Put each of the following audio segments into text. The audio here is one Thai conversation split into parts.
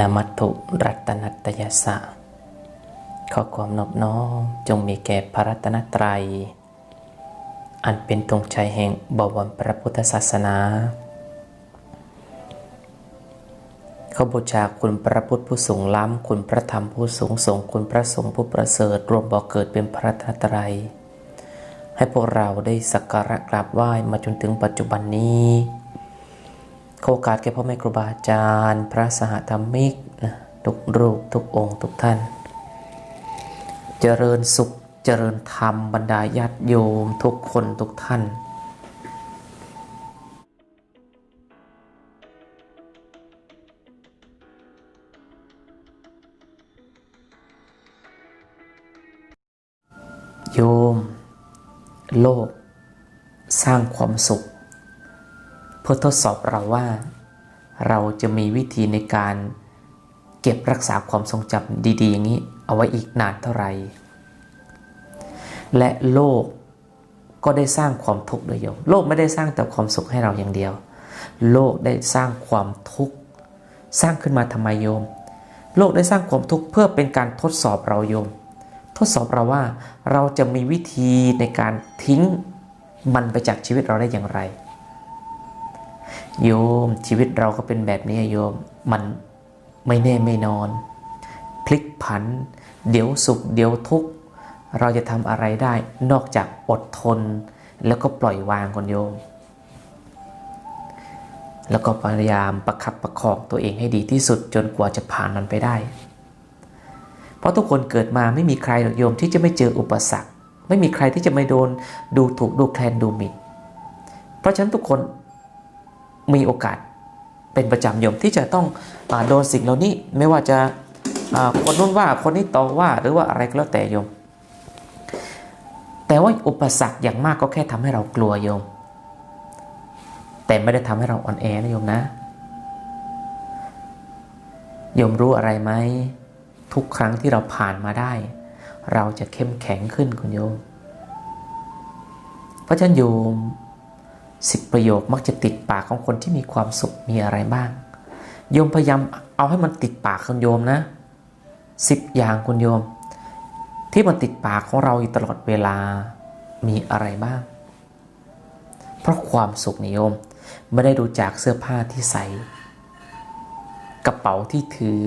นมัตถุรัตนัตยสะ ขอความนอบน้อมจงมีแก่พระรัตนตรัย อันเป็นธงชัยแห่งบวรพระพุทธศาสนาข้าบูชาคุณพระพุทธผู้สูงล้ำ คุณพระธรรมผู้สูงส่ง คุณพระสงฆ์ผู้ประเสริฐ รวมบ่อเกิดเป็นพระรัตนตรัย ให้พวกเราได้สักการะกราบไหว้มาจนถึงปัจจุบันนี้ ขอโอกาสแก่พ่อแม่ครูบาอาจารย์ พระสหธรรมิกนะทุกรูปทุกองค์ทุกท่าน เจริญสุขเจริญธรรมบรรดาญาติโยมทุกคนทุกท่านโยม โลก สร้างความสุข เพื่อทดสอบเราว่า เราจะมีวิธีในการเก็บรักษาความทรงจำดีๆ อย่างนี้ เอาไว้อีกนานเท่าไหร่ และโลกก็ได้สร้างความทุกข์ด้วยโยมโลกไม่ได้สร้างแต่ความสุขให้เราอย่างเดียว โลกได้สร้างความทุกข์สร้างขึ้นมาทำไมโยม โลกได้สร้างความทุกข์เพื่อเป็นการทดสอบเราโยม ทดสอบเราว่าเราจะมีวิธีในการทิ้งมันไปจากชีวิตเราได้อย่างไร โยมชีวิตเราก็เป็นแบบนี้โยม มันไม่แน่ไม่นอน พลิกผัน เดี๋ยวสุข เดี๋ยวทุกข์ เราจะทำอะไรได้ นอกจากอดทน แล้วก็ปล่อยวางคนโยม แล้วก็พยายามประคับประคองตัวเองให้ดีที่สุดจนกว่าจะผ่านมันไปได้ เพราะทุกคนเกิดมาไม่มีใครหรอกโยมที่จะไม่เจออุปสรรค ไม่มีใครที่จะไม่โดนดูถูกดูแคลนดูหมิ่นเพราะฉะนั้นทุกคน มีโอกาสเป็นประจำโยมที่จะต้องอโดนสิ่งเหล่านี้ไม่ว่าจะคนนู้นว่าคนนี้ต่อว่าหรือว่าอะไรก็แล้วแต่โยม แต่ว่าอุปสรรคอย่างมากก็แค่ทำให้เรากลัวโยม แต่ไม่ได้ทำให้เราอ่อนแอนะโยมนะโยมรู้อะไรไหมทุกครั้งที่เราผ่านมาได้ เราจะเข้มแข็งขึ้นคุณโยม เพราะฉะนั้นโยม สิบประโยคมักจะติดปากของคนที่มีความสุขมีอะไรบ้าง โยมพยายามเอาให้มันติดปากคุณโยมนะสิบอย่างคุณโยม ที่มันติดปากของเราอยู่ตลอดเวลามีอะไรบ้าง เพราะความสุขนิยมไม่ได้ดูจากเสื้อผ้าที่ใส่ กระเป๋าที่ถือ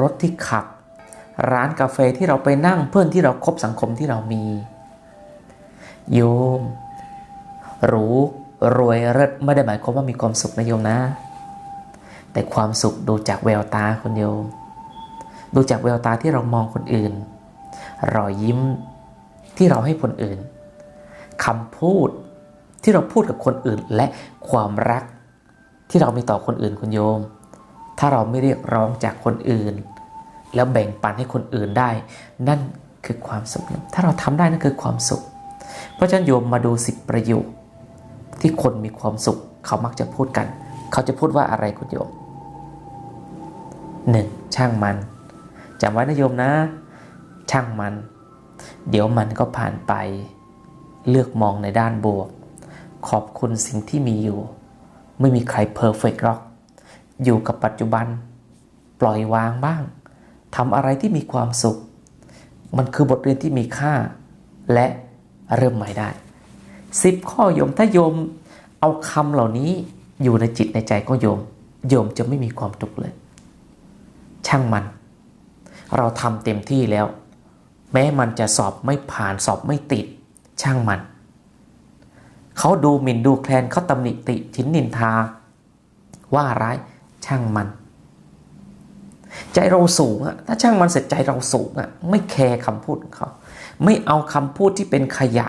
รถที่ขับ ร้านกาแฟที่เราไปนั่งเพื่อนที่เราครบสังคมที่เรามี โยม หรูรวยเลิศไม่ได้หมายความว่ามีความสุขนะโยมนะ แต่ความสุขดูจากแววตาคนโยมดูจากแววตาที่เรามองคนอื่น รอยยิ้มที่เราให้คนอื่นคำพูดที่เราพูดกับคนอื่นและความรักที่เรามีต่อคนอื่นคุณโยม ถ้าเราไม่เรียกร้องจากคนอื่น แล้วแบ่งปันให้คนอื่นได้ นั่นคือความสุข ถ้าเราทำได้นั่นคือความสุข เพราะฉะนั้นโยมมาดูสิประโยค ที่คนมีความสุขเขามักจะพูดกัน เขาจะพูดว่าอะไรคุณโยมหนึ่งช่างมันจำไว้นะโยมนะ ช่างมัน เดี๋ยวมันก็ผ่านไป เลือกมองในด้านบวก ขอบคุณสิ่งที่มีอยู่ ไม่มีใครเพอร์เฟกต์หรอก อยู่กับปัจจุบัน ปล่อยวางบ้างทำอะไรที่มีความสุข มันคือบทเรียนที่มีค่า และเริ่มใหม่ได้ สิบข้อโยมถ้าโยมเอาคำเหล่านี้อยู่ในจิตในใจของโยม โยมจะไม่มีความทุกข์เลย ช่างมัน เราทำเต็มที่แล้ว แม้มันจะสอบไม่ผ่านสอบไม่ติด ช่างมัน เขาดูหมิ่นดูแคลนเขาตำหนิติชินนินทา ว่าร้ายช่างมัน ใจเราสูงอะถ้าช่างมันเสร็จใจเราสูงอะไม่แคร์คำพูดของเขา ไม่เอาคำพูดที่เป็นขยะ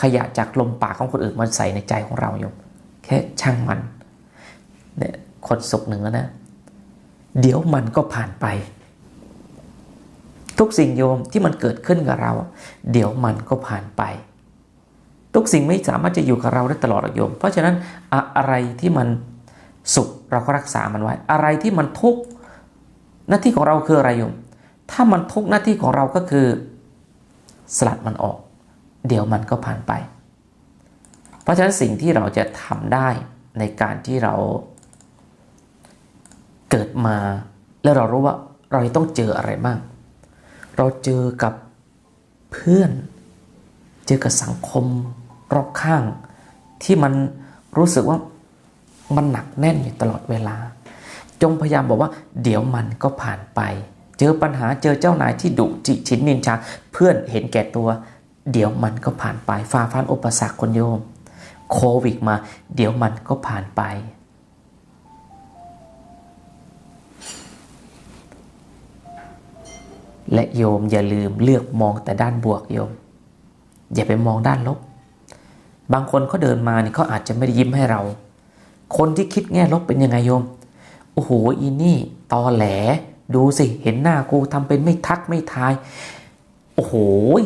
ขยะจากลมปากของคนอื่นมาใส่ในใจของเราโยมแค่ช่างมันเนี่ยคนสุขหนึ่งแล้วนะ เดี๋ยวมันก็ผ่านไป ทุกสิ่งโยมที่มันเกิดขึ้นกับเรา เดี๋ยวมันก็ผ่านไป ทุกสิ่งไม่สามารถจะอยู่กับเราได้ตลอดหรอกโยม เพราะฉะนั้นอะอะไรที่มันสุขเราก็รักษามันไว้ อะไรที่มันทุกข์หน้าที่ของเราคืออะไรโยม ถ้ามันทุกข์หน้าที่ของเราก็คือ สลัดมันออก เดี๋ยวมันก็ผ่านไป เพราะฉะนั้นสิ่งที่เราจะทำได้ในการที่เราเกิดมาแล้วเรารู้ว่าเราต้องเจออะไรบ้าง เราเจอกับเพื่อน เจอกับสังคมรอบข้าง ที่มันรู้สึกว่ามันหนักแน่นอยู่ตลอดเวลา จงพยายามบอกว่า เดี๋ยวมันก็ผ่านไป เจอปัญหาเจอเจ้านายที่ดุจิฉินนินชา เพื่อนเห็นแก่ตัว เดี๋ยวมันก็ผ่านไปฝ่าฟันอุปสรรคคนโยม โควิดมา เดี๋ยวมันก็ผ่านไป และโยมอย่าลืมเลือกมองแต่ด้านบวกโยม อย่าไปมองด้านลบ บางคนเขาเดินมาเนี่ยเขาอาจจะไม่ได้ยิ้มให้เรา คนที่คิดแง่ลบเป็นยังไงโยม โอ้โหอีนี่ตอแหล ดูสิเห็นหน้ากูทำเป็นไม่ทักไม่ทาย โอ้โห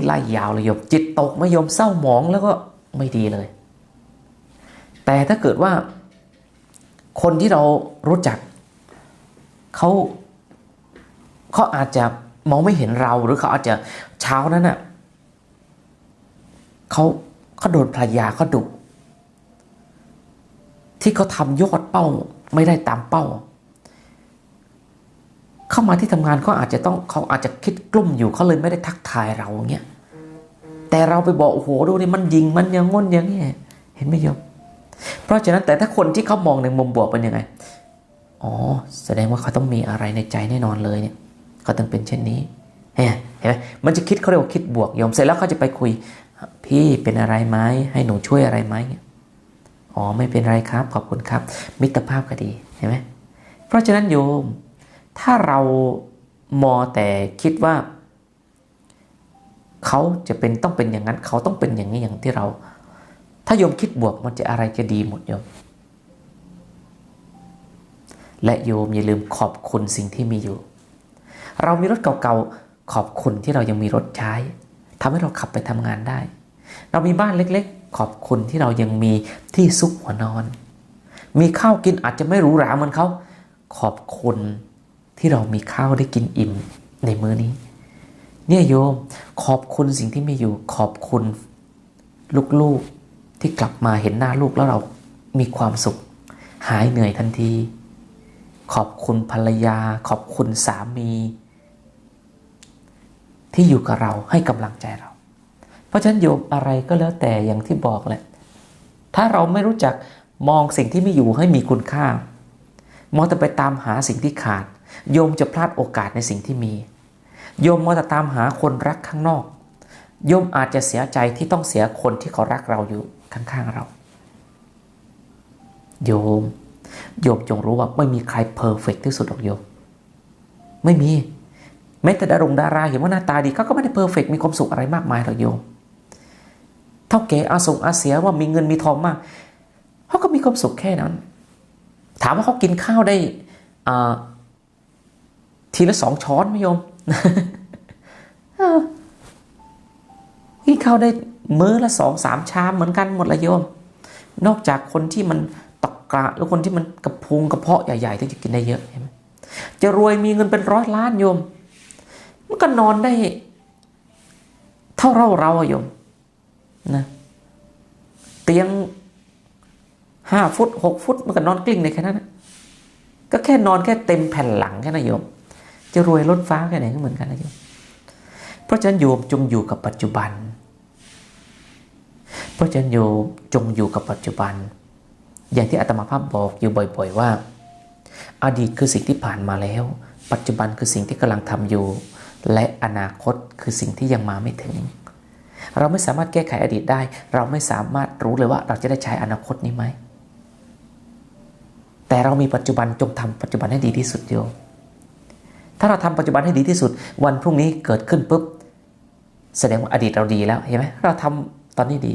ไล่ยาวเลยโยมจิตตกไม่โยมเศร้าหมองแล้วก็ไม่ดีเลย แต่ถ้าเกิดว่า คนที่เรารู้จักเขาเขาอาจจะมองไม่เห็นเราหรือเขาอาจจะเช้านั้นน่ะเขาเขาโดนภรรยาเขาดุที่เขาทำยอดเป้าไม่ได้ตามเป้า เข้ามาที่ทำงานเขาอาจจะต้องเขาอาจจะคิดกลุ่มอยู่เขาเลยไม่ได้ทักทายเราเงี้ยแต่เราไปบอกโอ้โหดูนี่มันยิงมันยังง้นย่างเงี้ยเห็นไหมโยมเพราะฉะนั้นแต่ถ้าคนที่เขามองในมุมบวกเป็นยังไงอ๋อแสดงว่าเขาต้องมีอะไรในใจแน่นอนเลยเนี่ยเขาต้องเป็นเช่นนี้เห็นไหมมันจะคิดเขาเรียกว่าคิดบวกโยมเสร็จแล้วเขาจะไปคุย พี่เป็นอะไรไหมให้หนูช่วยอะไรไหมอ๋อไม่เป็นไรครับขอบคุณครับ มิตรภาพก็ดีเห็นไหมเพราะฉะนั้นโยม ถ้าเรามอแต่คิดว่าเขาจะเป็นต้องเป็นอย่างนั้น เขาต้องเป็นอย่างนี้อย่างที่เรา ถ้าโยมคิดบวกมันจะอะไรจะดีหมดโยม และโยมอย่าลืมขอบคุณสิ่งที่มีอยู่ เรามีรถเก่าๆขอบคุณที่เรายังมีรถใช้ทำให้เราขับไปทำงานได้ เรามีบ้านเล็กๆ ขอบคุณที่เรายังมีที่ซุกหัวนอน มีข้าวกินอาจจะไม่หรูหราเหมือนเขา ขอบคุณ ที่เรามีข้าวได้กินอิ่มในมื้อนี้ เนี่ยโยมขอบคุณสิ่งที่มีอยู่ขอบคุณลูกๆที่กลับมาเห็นหน้าลูกแล้วเรามีความสุข หายเหนื่อยทันที ขอบคุณภรรยา ขอบคุณสามี ที่อยู่กับเราให้กำลังใจเรา เพราะฉะนั้นโยมอะไรก็แล้วแต่อย่างที่บอกแหละ ถ้าเราไม่รู้จักมองสิ่งที่ไมีอยู่ให้มีคุณค่า มองแต่ไปตามหาสิ่งที่ขาด โยมจะพลาดโอกาสในสิ่งที่มี โยมมองแต่ตามหาคนรักข้างนอก โยมอาจจะเสียใจที่ต้องเสียคนที่เขารักเราอยู่ข้างๆเรา โยม โยมจงรู้ว่าไม่มีใครเพอร์เฟกที่สุดหรอกโยม ไม่มีแม้แต่ดารงดาราเห็นว่าหน้าตาดีเขาก็ไม่ได้เพอร์เฟกมีความสุขอะไรมากมายหรอกโยม เท่าแก่อาสงอาเสียว่ามีเงินมีทองมากเขาก็มีความสุขแค่นั้น ถามว่าเขากินข้าวได้ ทีละสองช้อนไหมโยมกินข้าวได้มื้อละสองสามชามเหมือนกันหมดละโยม นอกจากคนที่มันตกกระหรือคนที่มันกระพุงกระเพาะใหญ่ๆที่จะกินได้เยอะเห็นไหมจะรวยมีเงินเป็นร้อยล้านโยม มันก็นอนได้ เท่าเราเราโยมนะเตียงห้าฟุตหกฟุตมันก็นอนกลิ้งในแค่นั้น ก็แค่นอนแค่เต็มแผ่นหลังแค่นั้นโยม จะรวยล้นฟ้าแค่ไหนก็เหมือนกันนะโยมเพราะฉะนั้นโยมจงอยู่กับปัจจุบัน เพราะฉะนั้นโยมจงอยู่กับปัจจุบัน อย่างที่อาตมาภาพบอกอยู่บ่อย ๆ ว่า อดีตคือสิ่งที่ผ่านมาแล้ว ปัจจุบันคือสิ่งที่กำลังทำอยู่ และอนาคตคือสิ่งที่ยังมาไม่ถึง เราไม่สามารถแก้ไขอดีตได้ เราไม่สามารถรู้เลยว่าเราจะได้ใช้อนาคตนี้ไหมแต่เรามีปัจจุบันจงทำปัจจุบันให้ดีที่สุดโยม ถ้าเราทำปัจจุบันให้ดีที่สุด วันพรุ่งนี้เกิดขึ้นปุ๊บแสดงว่าอดีตเราดีแล้วเห็นไหมเราทำตอนนี้ดี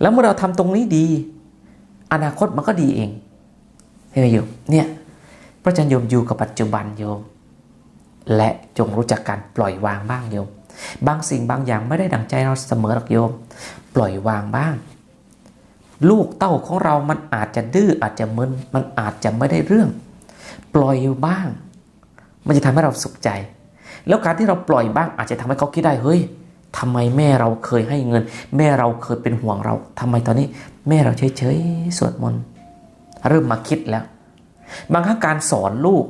แล้วเมื่อเราทำตรงนี้ดี อนาคตมันก็ดีเองเห็นไหมโยมเนี่ยพระจันโยมอยู่กับปัจจุบันโยม และจงรู้จักการปล่อยวางบ้างโยม บางสิ่งบางอย่างไม่ได้ดังใจเราเสมอหรอกโยม ปล่อยวางบ้าง ลูกเต้าของเรามันอาจจะดื้ออาจจะมึนมันอาจจะไม่ได้เรื่อง ปล่อยบ้าง มันจะทำให้เราสุขใจ แล้วการที่เราปล่อยบ้างอาจจะทำให้เขาคิดได้เฮ้ยทำไมแม่เราเคยให้เงิน แม่เราเคยเป็นห่วงเราทำไมตอนนี้ แม่เราเฉยๆสวดมนต์เริ่มมาคิดแล้ว บางครั้งการสอนลูก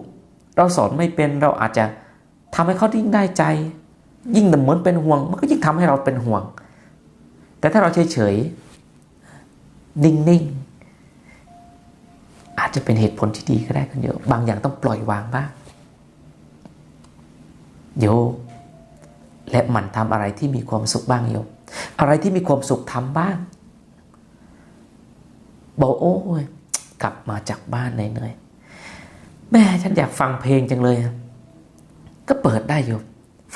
เราสอนไม่เป็นเราอาจจะทำให้เขายิ่งได้ใจ ยิ่งเหมือนเป็นห่วง มันก็ยิ่งทำให้เราเป็นห่วง แต่ถ้าเราเฉยๆนิ่งๆอาจจะเป็นเหตุผลที่ดีก็ได้คุณโยมบางอย่างต้องปล่อยวางบ้าง โยและหมั่นทำอะไรที่มีความสุขบ้างโยมอะไรที่มีความสุขทำบ้าง บอกโอ้ยกลับมาจากบ้านเหนื่อยๆแม่ฉันอยากฟังเพลงจังเลย ก็เปิดได้โยม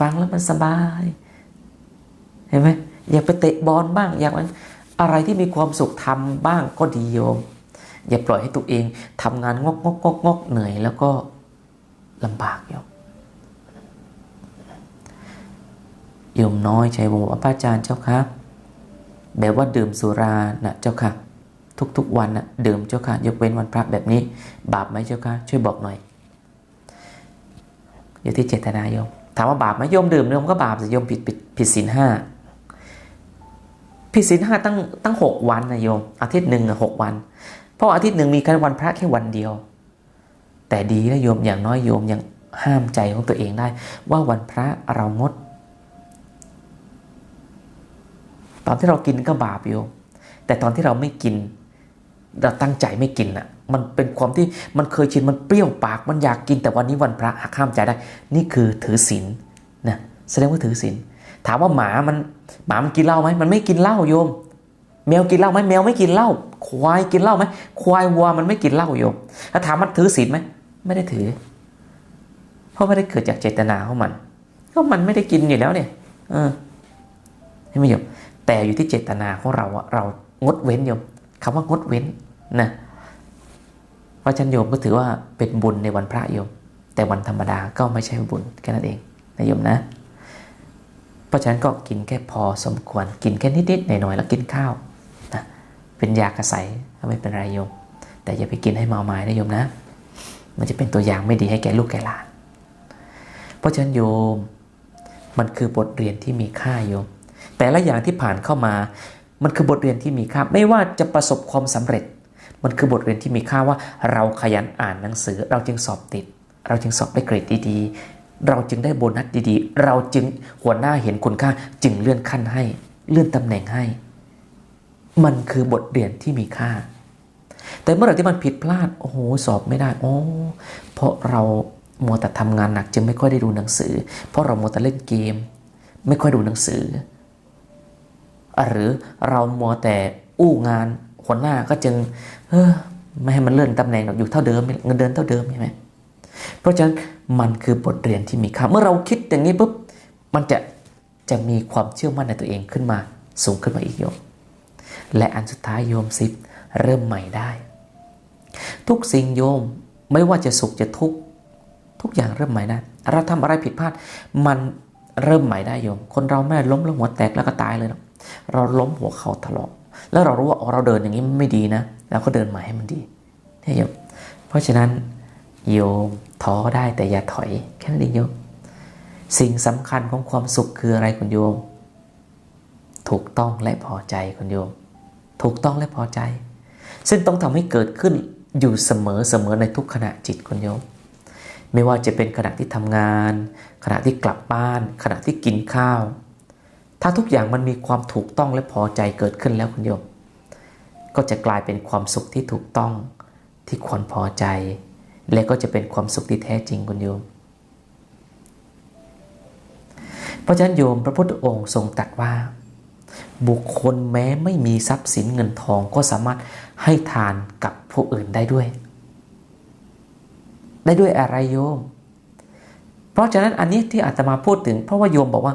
ฟังแล้วมันสบาย เห็นไหมอยากไปเตะบอลบ้าง อยากอะไรที่มีความสุขทำบ้างก็ดีโยม อย่าปล่อยให้ตัวเองทำงานงกงกงกงกเหนื่อยแล้วก็ลำบากโยม โยมน้อยใจบอกว่าพระอาจารย์เจ้าค่ะแบบว่าดื่มสุรานะเจ้าค่ะ ทุกๆวันนะดื่มเจ้าค่ะ ยกเว้นวันพระแบบนี้ บาปไหมเจ้าค่ะ ช่วยบอกหน่อย อยู่ที่เจตนาโยม ถามว่าบาปไหมโยมดื่มโยมก็บาปสิโยมผิดผิดผิดศีลห้าผิดศีลห้าตั้งตั้งหกวันนะโยม อาทิตย์หนึ่งหกวัน เพราะอาทิตย์หนึ่งมีแค่วันพระแค่วันเดียว แต่ดีนะโยมอย่างน้อยโยมยังห้ามใจของตัวเองได้ ว่าวันพระเรางด ตอนที่เรากินก็บาปอยู่ แต่ตอนที่เราไม่กิน เราตั้งใจไม่กินอะ มันเป็นความที่มันเคยชิน มันเปรี้ยวปาก มันอยากกิน แต่วันนี้วันพระหักห้ามใจได้ นี่คือถือศีลนะแสดงว่าถือศีล ถามว่าหมามันหมามันกินเหล้าไหม มันไม่กินเหล้าโยม แมวกินเหล้าไหมแมวไม่กินเหล้า ควายกินเหล้าไหมควายวัวมันไม่กินเหล้าโยม ถ้าถามมันถือศีลไหม ไม่ได้ถือ เพราะไม่ได้เกิดจากเจตนาของมัน ก็มันไม่ได้กินอยู่แล้วเนี่ย เออให้ไม่โยม แต่อยู่ที่เจตนาของเราเรางดเว้นโยมคำว่างดเว้นนะเพราะฉันโยมก็ถือว่าเป็นบุญในวันพระโยม แต่วันธรรมดาก็ไม่ใช่บุญแค่นั้นเองนะโยมนะ เพราะฉะนั้นก็กินแค่พอสมควรกินแค่นิดๆหน่อยๆแล้วกินข้าวนะเป็นยากระใสไม่เป็นไรโยม แต่อย่าไปกินให้เมาไม้นะโยมนะ มันจะเป็นตัวอย่างไม่ดีให้แก่ลูกแก่หลาน เพราะฉะนั้นโยมมันคือบทเรียนที่มีค่าโยม แต่ละอย่างที่ผ่านเข้ามา มันคือบทเรียนที่มีค่า ไม่ว่าจะประสบความสำเร็จ มันคือบทเรียนที่มีค่าว่าเราขยันอ่านหนังสือ เราจึงสอบติด เราจึงสอบได้เกรดดีๆ เราจึงได้โบนัสดีๆ เราจึงหัวหน้าเห็นคุณค่าจึงเลื่อนขั้นให้ เลื่อนตำแหน่งให้ มันคือบทเรียนที่มีค่า แต่เมื่อไหร่ที่มันผิดพลาดโอ้โหสอบไม่ได้โอ้เพราะเรามัวแต่ทำงานหนักจึงไม่ค่อยได้ดูหนังสือ เพราะเรามัวแต่เล่นเกม ไม่ค่อยดูหนังสือ หรือเรามัวแต่อู้งานหัวหน้าก็จึงเออไม่ให้มันเลื่อนตำแหน่งอยู่เท่าเดิมเงินเดือนเท่าเดิมใช่ไหมเพราะฉะนั้นมันคือบทเรียนที่มีค่าเมื่อเราคิดอย่างนี้ปุ๊บมันจะจะมีความเชื่อมั่นในตัวเองขึ้นมาสูงขึ้นมาอีกโยม และอันสุดท้ายโยมสิบเริ่มใหม่ได้ ทุกสิ่งโยมไม่ว่าจะสุขจะทุกข์ทุกอย่างเริ่มใหม่ได้เราทำอะไรผิดพลาด มันเริ่มใหม่ได้โยม คนเราแม่ล้มแล้วหัวแตกแล้วก็ตายเลยนะ เราล้มหัวเข่าถลอกแล้วเรารู้ว่าเราเดินอย่างนี้ไม่ดีนะเราก็เดินใหม่ให้มันดีนี่โยมเพราะฉะนั้นโยมท้อได้แต่อย่าถอยแค่นั้นเองโยมสิ่งสำคัญของความสุขคืออะไรคุณโยม ถูกต้องและพอใจคุณโยม ถูกต้องและพอใจ ซึ่งต้องทำให้เกิดขึ้นอยู่เสมอเสมอในทุกขณะจิตคุณโยม ไม่ว่าจะเป็นขณะที่ทำงาน ขณะที่กลับบ้าน ขณะที่กินข้าว ถ้าทุกอย่างมันมีความถูกต้องและพอใจเกิดขึ้นแล้วคุณโยม ก็จะกลายเป็นความสุขที่ถูกต้องที่ควรพอใจ และก็จะเป็นความสุขที่แท้จริงคุณโยม เพราะฉะนั้นโยมพระพุทธองค์ทรงตรัสว่า บุคคลแม้ไม่มีทรัพย์สินเงินทองก็สามารถให้ทานกับผู้อื่นได้ด้วย ได้ด้วยอะไรโยม เพราะฉะนั้นอันนี้ที่อาตมาพูดถึง เพราะว่าโยมบอกว่า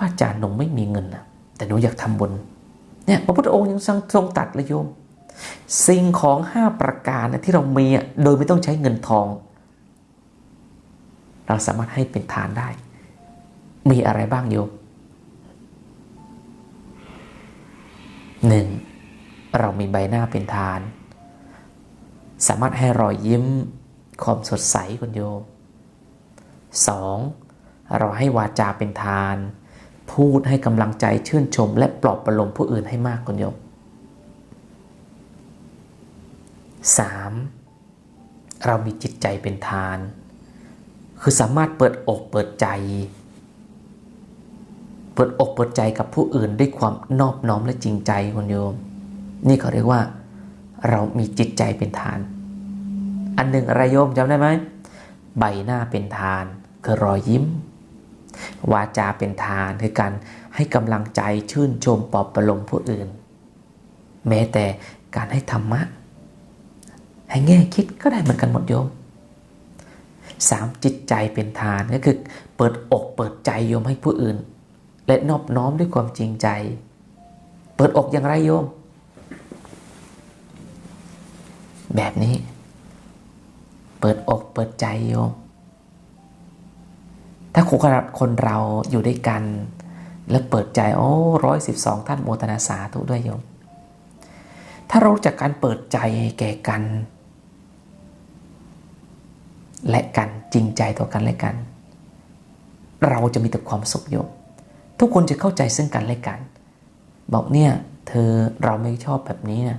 พระอาจารย์หนูไม่มีเงินนะแต่หนูอยากทำบุญเนี่ยพระพุทธองค์ยังทรงตัดเลยโยม สิ่งของห้าประการนะที่เรามีโดยไม่ต้องใช้เงินทอง เราสามารถให้เป็นทานได้ มีอะไรบ้างโยมหนึ่งเรามีใบหน้าเป็นทาน สามารถให้รอยยิ้มความสดใสคุณโยมสองเราให้วาจาเป็นทาน พูดให้กำลังใจชื่นชม และปลอบประโลมผู้อื่นให้มากคุณโยม 3. เรามีจิตใจเป็นทาน คือสามารถเปิดอกเปิดใจ เปิดอกเปิดใจกับผู้อื่นด้วยความนอบน้อมและจริงใจคุณโยม นี่เขาเรียกว่า เรามีจิตใจเป็นทาน อันหนึ่งอะไรโยมจำได้ไหมใบหน้าเป็นทานคือรอยยิ้ม วาจาเป็นทานคือการให้กำลังใจชื่นชมปลอบประโลมผู้อื่น แม้แต่การให้ธรรมะ ให้แง่คิดก็ได้เหมือนกันหมดโยมสามจิตใจเป็นทานก็คือเปิดอกเปิดใจโยมให้ผู้อื่น และนอบน้อมด้วยความจริงใจ เปิดอกอย่างไรโยม แบบนี้ เปิดอกเปิดใจโยม ถ้าคนเราอยู่ด้วยกัน แล้วเปิดใจโอ้ร้อยสิบสองท่านโมทนาสาธุด้วยโยม ถ้าเราจากการเปิดใจแก่กัน และกันจริงใจต่อกันและกัน เราจะมีแต่ความสุขโยม ทุกคนจะเข้าใจซึ่งกันและกัน บอกเนี่ยเธอเราไม่ชอบแบบนี้นะ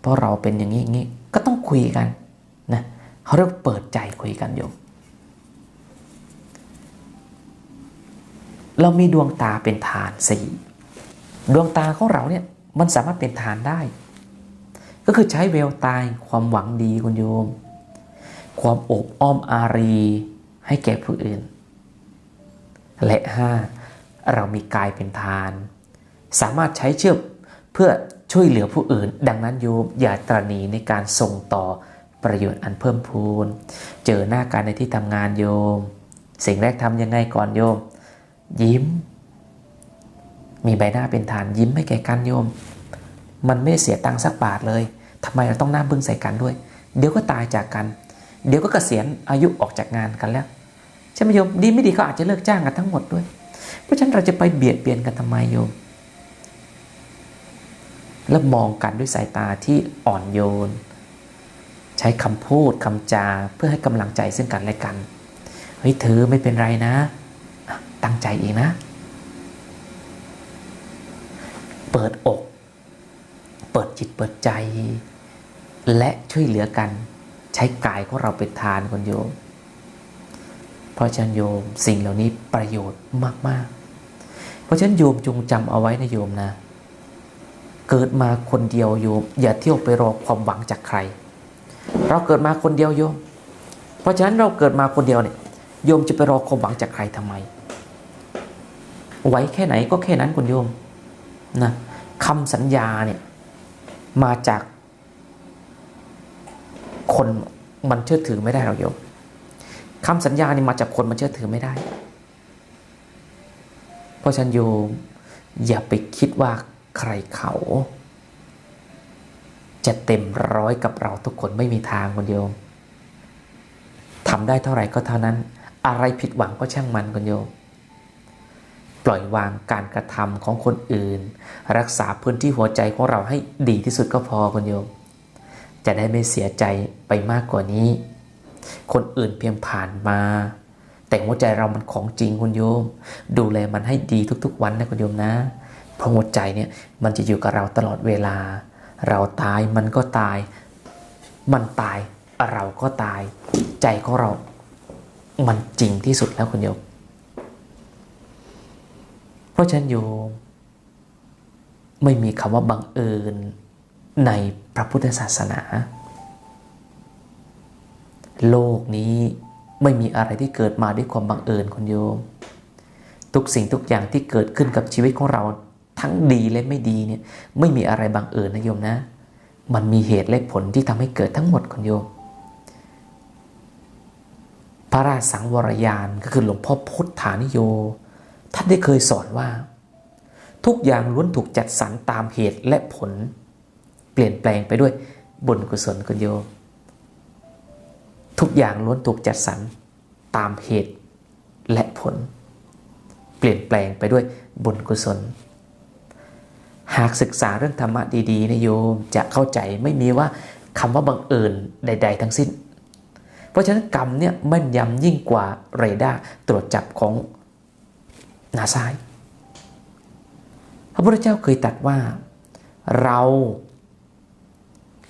เพราะเราเป็นอย่างนี้อย่างนี้ก็ต้องคุยกันนะเขาเรียกเปิดใจคุยกันโยม เรามีดวงตาเป็นฐานสี่ดวงตาของเราเนี่ยมันสามารถเป็นฐานได้ ก็คือใช้เวลตายความหวังดีคุณโยม ความอบอ้อมอารีให้แก่ผู้อื่น และห้าเรามีกายเป็นทาน สามารถใช้เชื่อเพื่อช่วยเหลือผู้อื่น ดังนั้นโยมอย่าตรณีในการส่งต่อประโยชน์อันเพิ่มพูน เจอหน้ากันในที่ทำงานโยม สิ่งแรกทำยังไงก่อนโยม ยิ้ม มีใบหน้าเป็นฐานยิ้มให้แก่กันโยม มันไม่ได้เสียตังค์สักบาทเลยทำไมเราต้องหน้าบึ้งใส่กันด้วย เดี๋ยวก็ตายจากกัน เดี๋ยวก็เกษียณอายุออกจากงานกันแล้วใช่ไหมโยมดีไม่ดีก็อาจจะเลิกจ้างกันทั้งหมดด้วย เพราะฉะนั้นเราจะไปเบียดเบียนกันทำไมโยม แล้วมองกันด้วยสายตาที่อ่อนโยน ใช้คำพูดคำจาเพื่อให้กำลังใจซึ่งกันและกันเฮ้ยเธอไม่เป็นไรนะ ตั้งใจเองนะ เปิดอก เปิดจิตเปิดใจ และช่วยเหลือกัน ใช้กายของเราเป็นทานคนโยม เพราะฉะนั้นโยมสิ่งเหล่านี้ประโยชน์มาก ๆ เพราะฉะนั้นโยมจงจำเอาไว้นะโยมนะ เกิดมาคนเดียวโยม อย่าเที่ยวไปรอความหวังจากใคร เราเกิดมาคนเดียวโยม เพราะฉะนั้นเราเกิดมาคนเดียวเนี่ยโยมจะไปรอความหวังจากใครทำไม ไว้แค่ไหนก็แค่นั้นคุณโยมนะคำสัญญาเนี่ยมาจากคนมันเชื่อถือไม่ได้หรอกโยมคำสัญญานี่มาจากคนมันเชื่อถือไม่ได้ เพราะฉันโยมอย่าไปคิดว่าใครเขา จะเต็มร้อยกับเราทุกคนไม่มีทางคุณโยมทำได้เท่าไหร่ก็เท่านั้น อะไรผิดหวังก็ช่างมันคุณโยม ปล่อยวางการกระทำของคนอื่น รักษาพื้นที่หัวใจของเราให้ดีที่สุดก็พอคุณโยม จะได้ไม่เสียใจไปมากกว่านี้ คนอื่นเพียงผ่านมา แต่หัวใจเรามันของจริงคุณโยม ดูแลมันให้ดีทุกๆ วันนะคุณโยมนะเพราะหัวใจเนี่ยมันจะอยู่กับเราตลอดเวลา เราตายมันก็ตาย มันตายเราก็ตาย ใจของเรา มันจริงที่สุดแล้วคุณโยม เพราะฉะนั้นโยมไม่มีคำว่าบังเอิญในพระพุทธศาสนา โลกนี้ไม่มีอะไรที่เกิดมาด้วยความบังเอิญคุณโยม ทุกสิ่งทุกอย่างที่เกิดขึ้นกับชีวิตของเราทั้งดีและไม่ดีเนี่ยไม่มีอะไรบังเอิญนะโยมนะ มันมีเหตุและผลที่ทำให้เกิดทั้งหมดคุณโยม พระราชสังวรยานก็คือหลวงพ่อพุทธานิโย ท่านได้เคยสอนว่า ทุกอย่างล้วนถูกจัดสรรตามเหตุและผล เปลี่ยนแปลงไปด้วยบุญกุศลคุณโยมทุกอย่างล้วนถูกจัดสรรตามเหตุและผล เปลี่ยนแปลงไปด้วยบุญกุศล หากศึกษาเรื่องธรรมะดีๆนะโยมจะเข้าใจไม่มีว่าคำว่าบังเอิญใด ๆ ทั้งสิ้น เพราะฉะนั้นกรรมเนี่ยแม่นยำยิ่งกว่าเรดาร์ตรวจจับของ นาซาย พระพุทธเจ้าเคยตรัสว่าเรา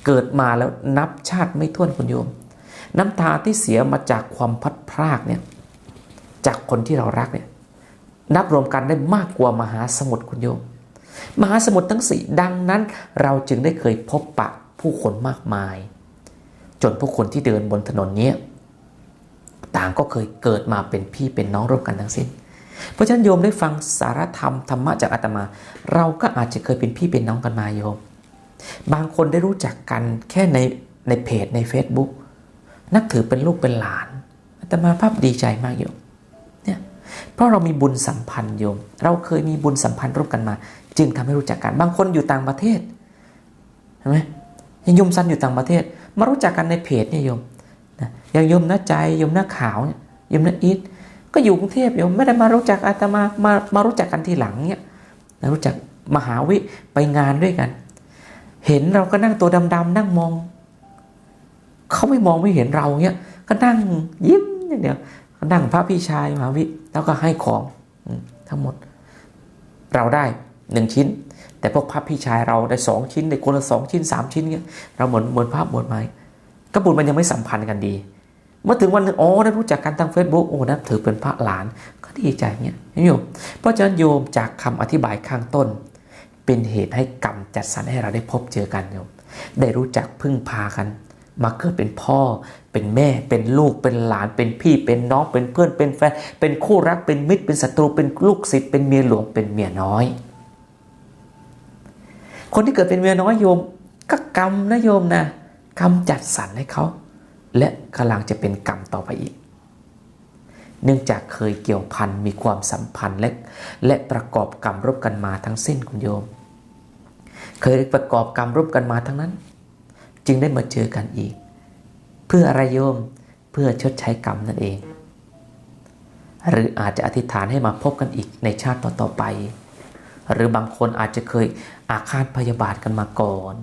เกิดมาแล้วนับชาติไม่ถ้วนคุณโยม น้ำตาที่เสียมาจากความพัดพรากเนี่ยจากคนที่เรารักเนี่ยนับรวมกันได้มากกว่ามหาสมุทรคุณโยม มหาสมุทรทั้งสี่ดังนั้น เราจึงได้เคยพบปะผู้คนมากมาย จนผู้คนที่เดินบนถนนนี้ต่างก็เคยเกิดมาเป็นพี่เป็นน้องร่วมกันทั้งสิ้น เพราะฉะนั้นโยมได้ฟังสารธรรมธรรมะจากอาตมา เราก็อาจจะเคยเป็นพี่เป็นน้องกันมาโยม บางคนได้รู้จักกันแค่ในในเพจใน Facebook นับถือเป็นลูกเป็นหลานอาตมาภาพดีใจมากโยมเนี่ยเพราะเรามีบุญสัมพันธ์โยม เราเคยมีบุญสัมพันธ์ร่วมกันมา จึงทำให้รู้จักกันบางคนอยู่ต่างประเทศเห็นไหมยังโยมซันอยู่ต่างประเทศ มารู้จักกันในเพจเนี่ยโยมนะอย่างโยมน้าใจโยมน้าขาวเนี่ยโยมน้าอีท ก็อยู่กรุงเทพโยมไม่ได้มารู้จักอาตมามามารู้จักกันทีหลังเนี่ยรู้จักมหาวิไปงานด้วยกัน เห็นเราก็นั่งตัวดำๆนั่งมองเขาไม่มองไม่เห็นเราเนี่ยก็นั่งยิ้มอย่างเดียวก็นั่งพระพี่ชายมหาวิแล้วก็ให้ของทั้งหมด เราได้หนึ่งชิ้น แต่พวกพระพี่ชายเราได้สองชิ้นได้คนละสองชิ้นสามชิ้นเงี้ยเราเหมือนเหมือนภาพเหมือนไม้ก็บุญมันยังไม่สัมพันธ์กันดี เมื่อถึงวันหนึ่งอ๋อได้รู้จักกันทางเฟซบุ๊กโอ้นะถือเป็นพระหลานก็ดีใจเงี้ยโยมเพราะฉะนั้นโยมจากคำอธิบายข้างต้น เป็นเหตุให้กรรมจัดสรรให้เราได้พบเจอกันโยมได้รู้จักพึ่งพากัน มาเกิดเป็นพ่อ เป็นแม่ เป็นลูก เป็นหลาน เป็นพี่ เป็นน้อง เป็นเพื่อน เป็นแฟน เป็นคู่รัก เป็นมิตร เป็นศัตรู เป็นลูกศิษย์ เป็นเมียหลวง เป็นเมียน้อย คนที่เกิดเป็นเมียน้อยโยม ก็กรรมนะโยมนะ กรรมจัดสรรให้เขา และกำลังจะเป็นกรรมต่อไปอีก เนื่องจากเคยเกี่ยวพันมีความสัมพันธ์และและประกอบกรรมร่วมกันมาทั้งสิ้นคุณโยม เคยประกอบกรรมร่วมกันมาทั้งนั้น จึงได้มาเจอกันอีก เพื่ออะไรโยมเพื่อชดใช้กรรมนั่นเอง หรืออาจจะอธิษฐานให้มาพบกันอีกในชาติต่อๆไป หรือบางคนอาจจะเคยอาฆาตพยาบาทกันมาก่อน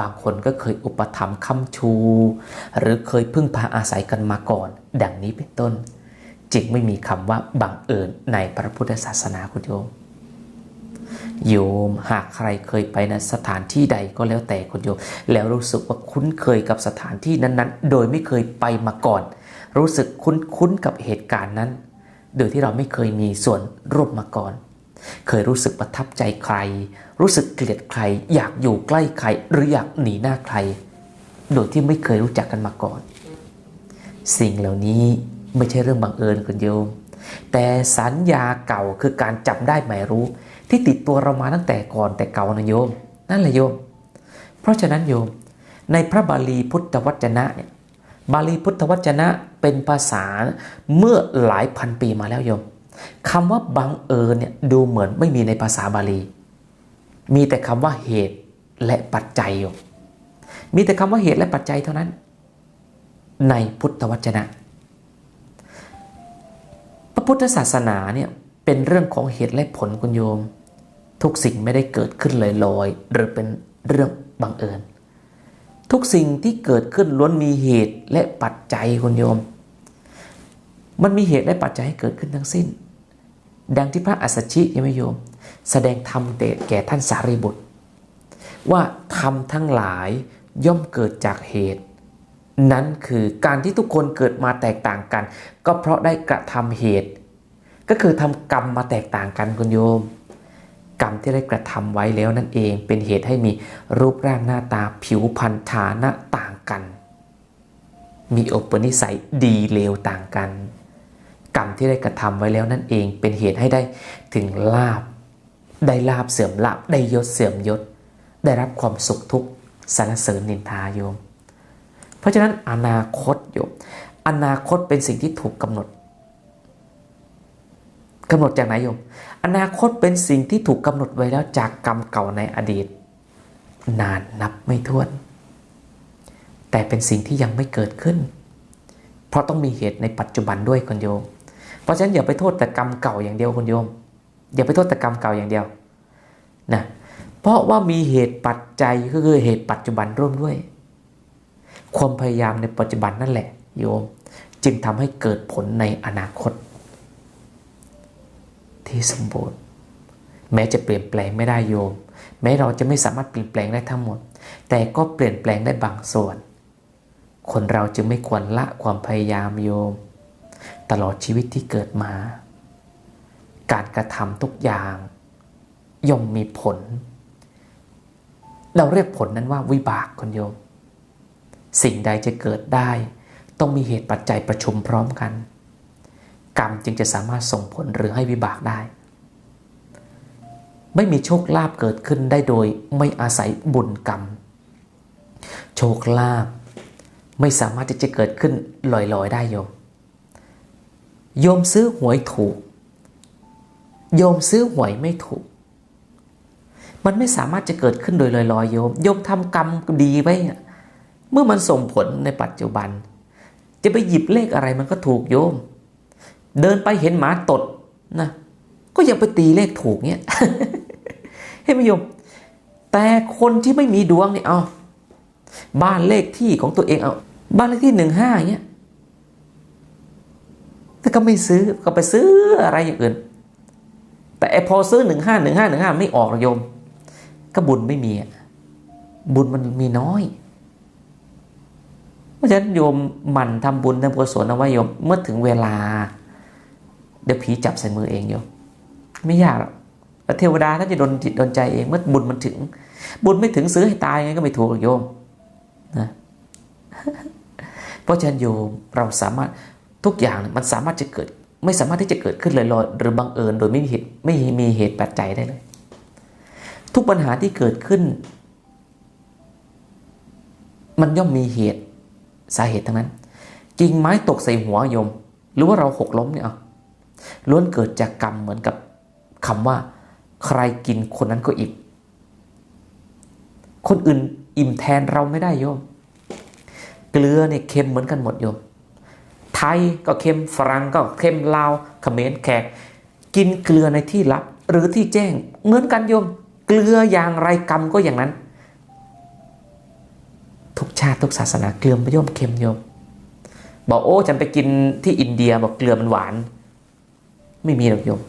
บางคนก็เคยอุปถัมภ์ค้ำชู หรือเคยพึ่งพาอาศัยกันมาก่อน ดังนี้เป็นต้น จึงไม่มีคำว่าบังเอิญในพระพุทธศาสนาคุณโยม โยมหากใครเคยไปในสถานที่ใดก็แล้วแต่คุณโยม แล้วรู้สึกว่าคุ้นเคยกับสถานที่นั้นๆ โดยไม่เคยไปมาก่อน รู้สึกคุ้นๆกับเหตุการณ์นั้น โดยที่เราไม่เคยมีส่วนร่วมมาก่อน เคยรู้สึกประทับใจใคร รู้สึกเกลียดใคร อยากอยู่ใกล้ใคร หรืออยากหนีหน้าใคร โดยที่ไม่เคยรู้จักกันมาก่อน สิ่งเหล่านี้ไม่ใช่เรื่องบังเอิญคุณโยม แต่สัญญาเก่าคือการจำได้หมายรู้ ที่ติดตัวเรามาตั้งแต่ก่อนแต่เก่านะโยม นั่นแหละโยม เพราะฉะนั้นโยม ในพระบาลีพุทธวจนะเนี่ยบาลีพุทธวจนะเป็นภาษาเมื่อหลายพันปีมาแล้วโยม คำว่าบังเอิญเนี่ยดูเหมือนไม่มีในภาษาบาลี มีแต่คำว่าเหตุและปัจจัยโยมมีแต่คำว่าเหตุและปัจจัยเท่านั้น ในพุทธวจนะ พระพุทธศาสนาเนี่ยเป็นเรื่องของเหตุและผลคุณโยม ทุกสิ่งไม่ได้เกิดขึ้นลอยๆหรือเป็นเรื่องบังเอิญ ทุกสิ่งที่เกิดขึ้นล้วนมีเหตุและปัจจัยคุณโยม มันมีเหตุและปัจจัยให้เกิดขึ้นทั้งสิ้น ดังที่พระอัสสชิยังไม่โยม แสดงธรรมแก่ท่านสารีบุตร ว่าธรรมทั้งหลายย่อมเกิดจากเหตุ นั้นคือการที่ทุกคนเกิดมาแตกต่างกัน ก็เพราะได้กระทำเหตุ ก็คือทำกรรมมาแตกต่างกันคุณโยม กรรมที่ได้กระทำไว้แล้วนั่นเองเป็นเหตุให้มีรูปร่างหน้าตาผิวพรรณฐานะต่างกัน มีอุปนิสัยดีเลวต่างกัน กรรมที่ได้กระทำไว้แล้วนั่นเองเป็นเหตุให้ได้ถึงลาบ ได้ลาบเสื่อมลาบได้ยศเสื่อมยศ ได้รับความสุขทุกสรรเสริญนินทาโยม เพราะฉะนั้นอนาคตโยม อนาคตเป็นสิ่งที่ถูกกำหนดกำหนดจากไหนโยม อนาคตเป็นสิ่งที่ถูกกำหนดไว้แล้วจากกรรมเก่าในอดีต นานนับไม่ถ้วน แต่เป็นสิ่งที่ยังไม่เกิดขึ้น เพราะต้องมีเหตุในปัจจุบันด้วยคุณโยม เพราะฉะนั้นอย่าไปโทษแต่กรรมเก่าอย่างเดียวคุณโยม อย่าไปโทษแต่กรรมเก่าอย่างเดียวนะเพราะว่ามีเหตุปัจจัยก็คือเหตุปัจจุบันร่วมด้วย ความพยายามในปัจจุบันนั่นแหละโยม จึงทำให้เกิดผลในอนาคต ที่สมบูรณ์ แม้จะเปลี่ยนแปลงไม่ได้โยม แม้เราจะไม่สามารถเปลี่ยนแปลงได้ทั้งหมด แต่ก็เปลี่ยนแปลงได้บางส่วน คนเราจึงไม่ควรละความพยายามโยม ตลอดชีวิตที่เกิดมา การกระทำทุกอย่างย่อมมีผล เราเรียกผลนั้นว่าวิบากคุณโยม สิ่งใดจะเกิดได้ ต้องมีเหตุปัจจัยประชุมพร้อมกัน กรรมจึงจะสามารถส่งผลหรือให้วิบากได้ ไม่มีโชคลาภเกิดขึ้นได้โดยไม่อาศัยบุญกรรม โชคลาภไม่สามารถที่จะเกิดขึ้นลอยๆ ได้โยม โยมซื้อหวยถูก โยมซื้อหวยไม่ถูก มันไม่สามารถจะเกิดขึ้นโดยลอยๆโยม โยมทำกรรมดีไว้เมื่อมันส่งผลในปัจจุบัน จะไปหยิบเลขอะไรมันก็ถูกโยม เดินไปเห็นหมาตดนะ ก็ยังไปตีเลขถูกเนี่ยเห็นไหมโยม แต่คนที่ไม่มีดวงเนี่ยเอาบ้านเลขที่ของตัวเองเอา บ้านเลขที่หนึ่งห้าเงี้ย แต่ก็ไม่ซื้อก็ไปซื้ออะไรอย่างอื่น แต่ไอพอซื้อหนึ่งห้าหนึ่งห้าหนึ่งห้าไม่ออกหรอกโยม ก็บุญไม่มีอะบุญมันมีน้อย เพราะฉะนั้นโยมหมั่นทำบุญทำกุศลเอาไว้โยมเมื่อถึงเวลา เดี๋ยวผีจับใส่มือเองโยม ไม่ยากหรอกเทวดาท่านจะดนจิตดนใจเองเมื่อบุญมันถึง บุญไม่ถึงซื้อให้ตายไงก็ไม่ถูกโยมนะเพราะฉะนั้นโยมเราสามารถ ทุกอย่างมันสามารถจะเกิด ไม่สามารถที่จะเกิดขึ้นลอยๆหรือบังเอิญโดยไม่มีเหตุไม่มีเหตุปัจจัยได้เลย ทุกปัญหาที่เกิดขึ้น มันย่อมมีเหตุสาเหตุทั้งนั้นกิ่งไม้ตกใส่หัวโยม หรือว่าเราหกล้มเนี่ยล้วนเกิดจากกรรมเหมือนกับคำว่า ใครกินคนนั้นก็อิ่มคนอื่นอิ่มแทนเราไม่ได้โยม เกลือเนี่ยเค็มเหมือนกันหมดโยม ยก็เค็มฝรั่งก็เค็มลาวเขมรแขก กินเกลือในที่ลับ หรือที่แจ้งเหมือนกันโยม เกลืออย่างไรกรรมก็อย่างนั้น ทุกชาติทุกศาสนาเกลือมันย่อมเค็มโยม บอกโอ้ฉันไปกินที่อินเดียบอกเกลือมันหวาน ไม่มีหรอกโยม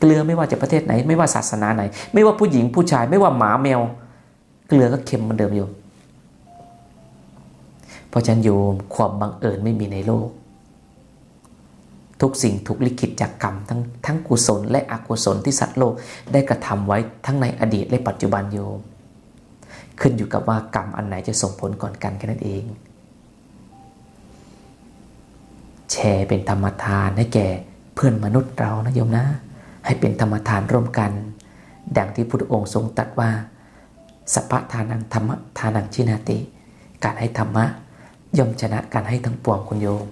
เกลือไม่ว่าจะประเทศไหน ไม่ว่าศาสนาไหน ไม่ว่าผู้หญิงผู้ชายไม่ว่าหมาแมว เกลือก็เค็มเหมือนเดิมโยมเพราะฉะนั้นโยมความบังเอิญไม่มีในโลก ทุกสิ่งถูกลิขิตจากกรรมทั้งทั้งกุศลและอกุศลที่สัตว์โลกได้กระทำไว้ทั้งในอดีตและปัจจุบันโยม ขึ้นอยู่กับว่ากรรมอันไหนจะส่งผลก่อนกันแค่นั้นเอง แชร์เป็นธรรมทานให้แก่เพื่อนมนุษย์เรานะโยมนะ ให้เป็นธรรมทานร่วมกัน ดังที่พุทธองค์ทรงตรัสว่าสัพพทานังธรรมทานังชินาติ การให้ธรรมะย่อมชนะการให้ทั้งปวงคุณโยม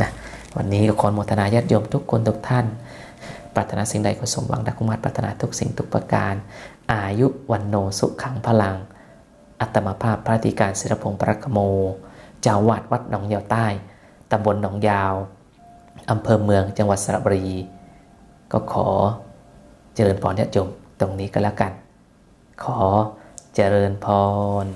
นะ วันนี้ก็ขออนุโมทนาญาติโยมทุกคนทุกท่าน ปรารถนาสิ่งใดก็สมหวังดังคุมาตรปรารถนาทุกสิ่งทุกประการ อายุวันโนสุขังพลัง อัตมาภาพพระธิการศิรพงศ์ปรักโมเจ้าวาดวัดหนองยาวใต้ตำบลหนองยาวอำเภอเมืองจังหวัดสระบุรี ก็ขอเจริญพรญาติโยมตรงนี้ก็แล้วกัน ขอเจริญพร